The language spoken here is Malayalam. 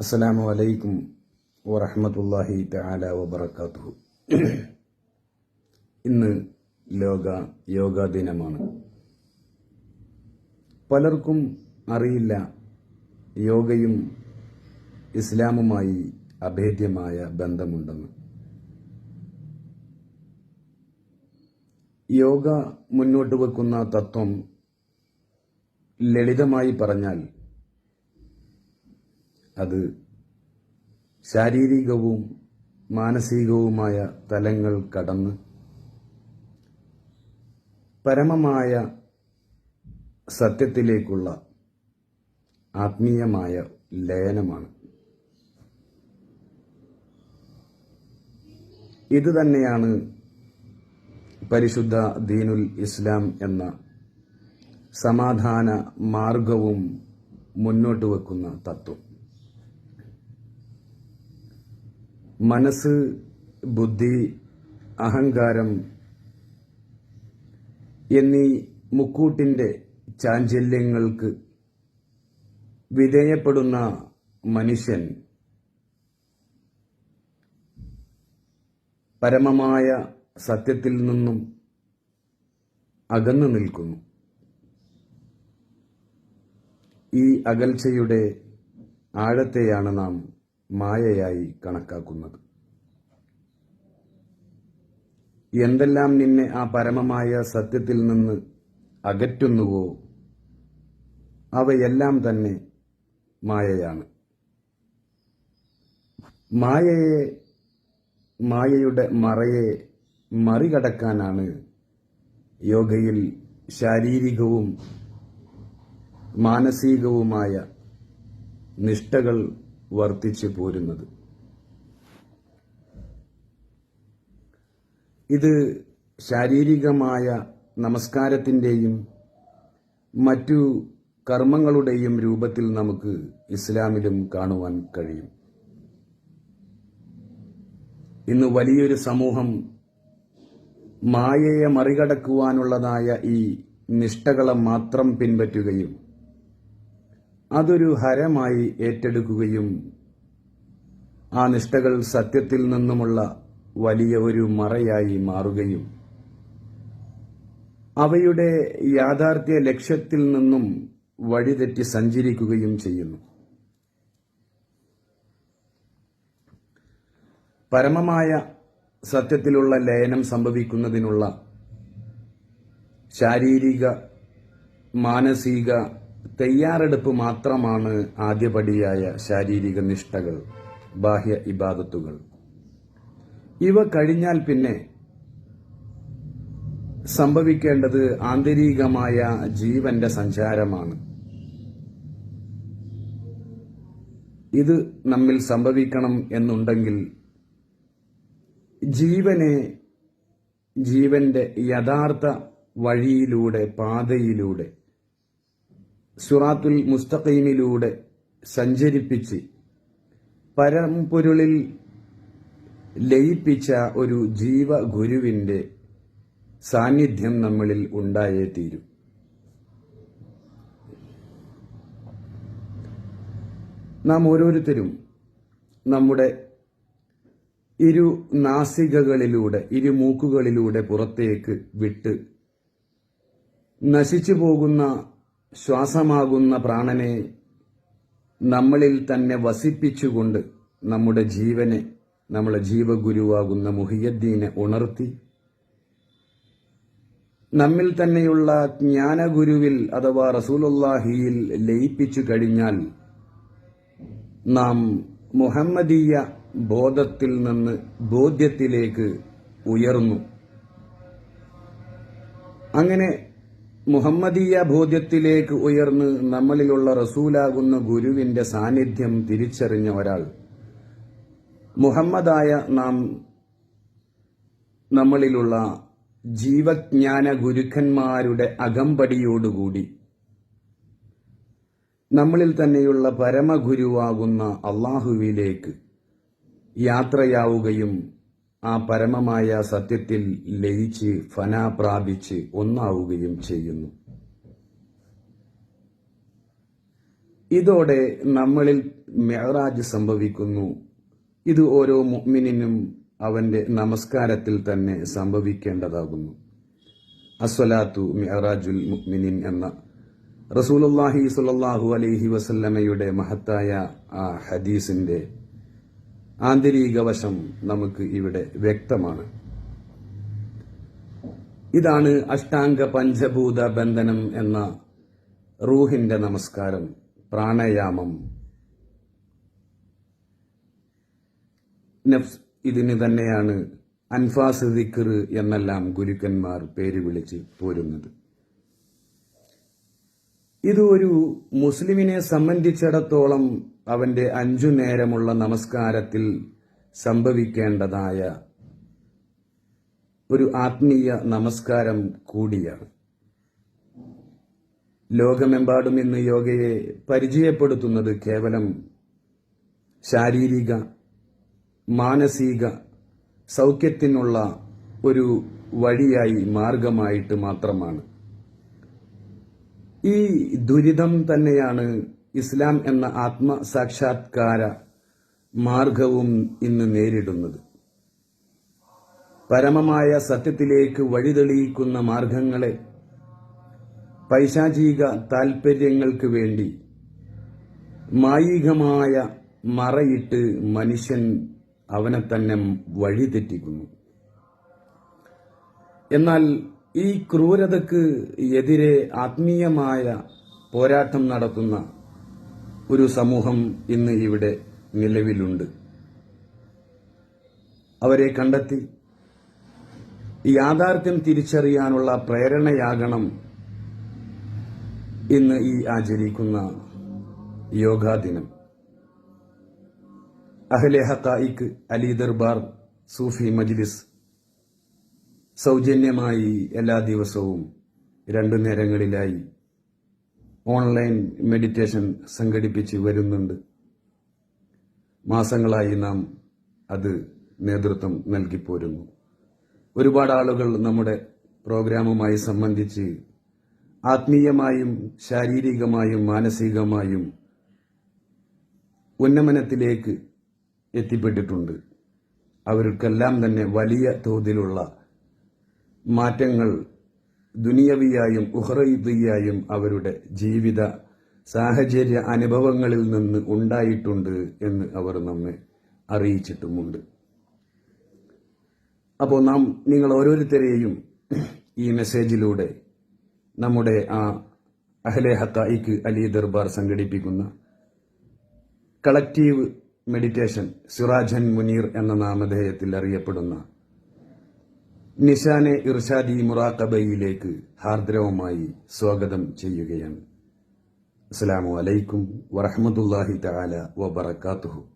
അസ്സലാമു അലൈക്കും വറഹ്മത്തുള്ളാഹി തആല വബറകാതുഹു. ഇന്ന് ലോക യോഗാ ദിനമാണ്. പലർക്കും അറിയില്ല യോഗയും ഇസ്ലാമുമായി അഭേദ്യമായ ബന്ധമുണ്ടെന്ന്. യോഗ മുന്നോട്ട് വെക്കുന്ന തത്വം ലളിതമായി പറഞ്ഞാൽ അത് ശാരീരികവും മാനസികവുമായ തലങ്ങൾ കടന്ന് പരമമായ സത്യത്തിലേക്കുള്ള ആത്മീയമായ ലയനമാണ്. ഇത് തന്നെയാണ് പരിശുദ്ധ ദീനുൽ ഇസ്ലാം എന്ന സമാധാന മാർഗവും മുന്നോട്ട് വെക്കുന്ന തത്വം. മനസ്സ് ബുദ്ധി അഹങ്കാരം എന്നീ മുക്കൂട്ടിന്റെ ചാഞ്ചല്യങ്ങൾക്ക് വിധേയപ്പെടുന്ന മനുഷ്യൻ പരമമായ സത്യത്തിൽ നിന്നും അകന്നു നിൽക്കുന്നു. ഈ അകൽച്ചയുടെ ആഴത്തെയാണ് നാം മായയായി കണക്കാക്കുന്നത്. എന്തെല്ലാം നിന്നെ ആ പരമമായ സത്യത്തിൽ നിന്ന് അകറ്റുന്നുവോ അവയെല്ലാം തന്നെ മായയാണ്. മായയെ മായയുടെ മറയെ മറികടക്കാനാണ് യോഗയിൽ ശാരീരികവും മാനസികവുമായ നിഷ്ഠകൾ വർത്തിച്ചു പോരുന്നത്. ഇത് ശാരീരികമായ നമസ്കാരത്തിന്റെയും മറ്റു കർമ്മങ്ങളുടെയും രൂപത്തിൽ നമുക്ക് ഇസ്ലാമിലും കാണുവാൻ കഴിയും. ഇന്ന് വലിയൊരു സമൂഹം മായയെ മറികടക്കുവാനുള്ളതായ ഈ നിഷ്ഠകളെ മാത്രം പിൻപറ്റുകയും അതൊരു ഹരമായി ഏറ്റെടുക്കുകയും ആ നിഷ്ഠകൾ സത്യത്തിൽ നിന്നുമുള്ള വലിയ ഒരു മറയായി മാറുകയും അവയുടെ യാഥാർത്ഥ്യ ലക്ഷ്യത്തിൽ നിന്നും വഴിതെറ്റി സഞ്ചരിക്കുകയും ചെയ്യുന്നു. പരമമായ സത്യത്തിലുള്ള ലയനം സംഭവിക്കുന്നതിനുള്ള ശാരീരിക മാനസിക തയ്യാറെടുപ്പ് മാത്രമാണ് ആദ്യപടിയായ ശാരീരിക നിഷ്ഠകൾ ബാഹ്യ ഇബാദത്തുകൾ. ഇവ കഴിഞ്ഞാൽ പിന്നെ സംഭവിക്കേണ്ടത് ആന്തരികമായ ജീവന്റെ സഞ്ചാരമാണ്. ഇത് നമ്മിൽ സംഭവിക്കണം എന്നുണ്ടെങ്കിൽ ജീവനെ ജീവന്റെ യഥാർത്ഥ വഴിയിലൂടെ പാതയിലൂടെ സുറാത്തുൽ മുസ്തഖീമിലൂടെ സഞ്ചരിപ്പിച്ച് പരമ്പൊരുളിൽ ലയിപ്പിച്ച ഒരു ജീവഗുരുവിന്റെ സാന്നിധ്യം നമ്മളിൽ ഉണ്ടായേ തീരും. നാം ഓരോരുത്തരും നമ്മുടെ ഇരു നാസികകളിലൂടെ ഇരു മൂക്കുകളിലൂടെ പുറത്തേക്ക് വിട്ട് നശിച്ചു പോകുന്ന ശ്വാസമാകുന്ന പ്രാണനെ നമ്മളിൽ തന്നെ വസിപ്പിച്ചുകൊണ്ട് നമ്മുടെ ജീവനെ നമ്മളെ ജീവഗുരുവാകുന്ന മുഹിയദ്ദീനെ ഉണർത്തി നമ്മിൽ തന്നെയുള്ള ജ്ഞാനഗുരുവിൽ അഥവാ റസൂലുല്ലാഹിയിൽ ലയിപ്പിച്ചു കഴിഞ്ഞാൽ നാം മുഹമ്മദീയ ബോധത്തിൽ നിന്ന് ബോധ്യത്തിലേക്ക് ഉയർന്നു. അങ്ങനെ മുഹമ്മദീയ ബോധ്യത്തിലേക്ക് ഉയർന്ന് നമ്മളിലുള്ള റസൂലാകുന്ന ഗുരുവിന്റെ സാന്നിധ്യം തിരിച്ചറിഞ്ഞ ഒരാൾ. മുഹമ്മദായ നാം നമ്മളിലുള്ള ജീവജ്ഞാന ഗുരുക്കന്മാരുടെ അകമ്പടിയോടുകൂടി നമ്മളിൽ തന്നെയുള്ള പരമഗുരുവാകുന്ന അള്ളാഹുവിലേക്ക് യാത്രയാവുകയും ആ പരമമായ സത്യത്തിൽ ലയിച്ച് ഫന പ്രാപിച്ച് ഒന്നാവുകയും ചെയ്യുന്നു. ഇതോടെ നമ്മളിൽ മെഹറാജ് സംഭവിക്കുന്നു. ഇത് ഓരോ മുഅ്മിനിനും അവന്റെ നമസ്കാരത്തിൽ തന്നെ സംഭവിക്കേണ്ടതാകുന്നു. അസ്വലാത്തു മെഹറാജുൽ മുഅ്മിനിൻ എന്ന റസൂലുള്ളാഹി സ്വല്ലല്ലാഹു അലൈഹി വസല്ലമയുടെ മഹത്തായ ആ ഹദീസിന്റെ ആന്തരിക വശം നമുക്ക് ഇവിടെ വ്യക്തമാണ്. ഇതാണ് അഷ്ടാംഗ പഞ്ചഭൂത ബന്ധനം എന്ന റൂഹിന്റെ നമസ്കാരം പ്രാണയാമം. നഫ്സ് ഇതിന് തന്നെയാണ് അൻഫാസ് ദിക്കർ എന്നെല്ലാം ഗുരുക്കന്മാർ പേര് വിളിച്ച് പോരുന്നത്. ഇത് ഒരു മുസ്ലിമിനെ സംബന്ധിച്ചിടത്തോളം അവന്റെ അഞ്ചു നേരമുള്ള നമസ്കാരത്തിൽ സംഭവിക്കേണ്ടതായ ഒരു ആത്മീയ നമസ്കാരം കൂടിയാണ്. ലോകമെമ്പാടും ഇന്ന് യോഗയെ പരിചയപ്പെടുത്തുന്നത് കേവലം ശാരീരിക മാനസിക സൗഖ്യത്തിനുള്ള ഒരു വഴിയായി മാർഗമായിട്ട് മാത്രമാണ്. ഈ ദുരിതം തന്നെയാണ് ഇസ്ലാം എന്ന ആത്മസാക്ഷാത്കാര മാർഗവും ഇന്ന് നേരിടുന്നത്. പരമമായ സത്യത്തിലേക്ക് വഴിതെളിയിക്കുന്ന മാർഗങ്ങളെ പൈശാചിക താൽപര്യങ്ങൾക്ക് വേണ്ടി മായികമായ മറയിട്ട് മനുഷ്യൻ അവനെ തന്നെ വഴിതെറ്റിക്കുന്നു. എന്നാൽ ഈ ക്രൂരതയ്ക്ക് എതിരെ ആത്മീയമായ പോരാട്ടം നടത്തുന്ന ഒരു സമൂഹം ഇന്ന് ഇവിടെ നിലവിലുണ്ട്. അവരെ കണ്ടെത്തി യാഥാർത്ഥ്യം തിരിച്ചറിയാനുള്ള പ്രേരണയാകണം ഇന്ന് ഈ ആചരിക്കുന്ന യോഗാ ദിനം അഹ്ലെ ഹക്കായിക്ക് അലി ദർബാർ സൂഫി മജ്ലിസ് സൗജന്യമായി എല്ലാ ദിവസവും രണ്ടു നേരങ്ങളിലായി ഓൺലൈൻ മെഡിറ്റേഷൻ സംഘടിപ്പിച്ച് വരുന്നുണ്ട്. മാസങ്ങളായി നാം അത് നേതൃത്വം നൽകിപ്പോരുന്നു ഒരുപാട് ആളുകൾ നമ്മുടെ പ്രോഗ്രാമുമായി സംബന്ധിച്ച് ആത്മീയമായും ശാരീരികമായും മാനസികമായും ഉന്നമനത്തിലേക്ക് എത്തിപ്പെട്ടിട്ടുണ്ട്. അവർക്കെല്ലാം തന്നെ വലിയ തോതിലുള്ള മാറ്റങ്ങൾ ദുനിയവിയായും ഉഹ്റയിയായും അവരുടെ ജീവിത സാഹചര്യ അനുഭവങ്ങളിൽ നിന്ന് ഉണ്ടായിട്ടുണ്ട് എന്ന് അവർ നമ്മെ അറിയിച്ചിട്ടുമുണ്ട്. അപ്പോൾ നാം നിങ്ങൾ ഓരോരുത്തരെയും ഈ മെസ്സേജിലൂടെ നമ്മുടെ ആ അഹ്ലെ ഹത്തായിക്ക് അലി ദർബാർ സംഘടിപ്പിക്കുന്ന കളക്റ്റീവ് മെഡിറ്റേഷൻ സിറാജൻ മുനീർ എന്ന നാമധേയത്തിൽ അറിയപ്പെടുന്ന നിഷാനെ ഇർഷാദി മുറാഖബയിലേക്ക് ഹാർദ്രവുമായി സ്വാഗതം ചെയ്യുകയാണ്. അസ്സലാമു അലൈക്കും വറഹമത്തല്ലാഹി തആല വബറകാതുഹു.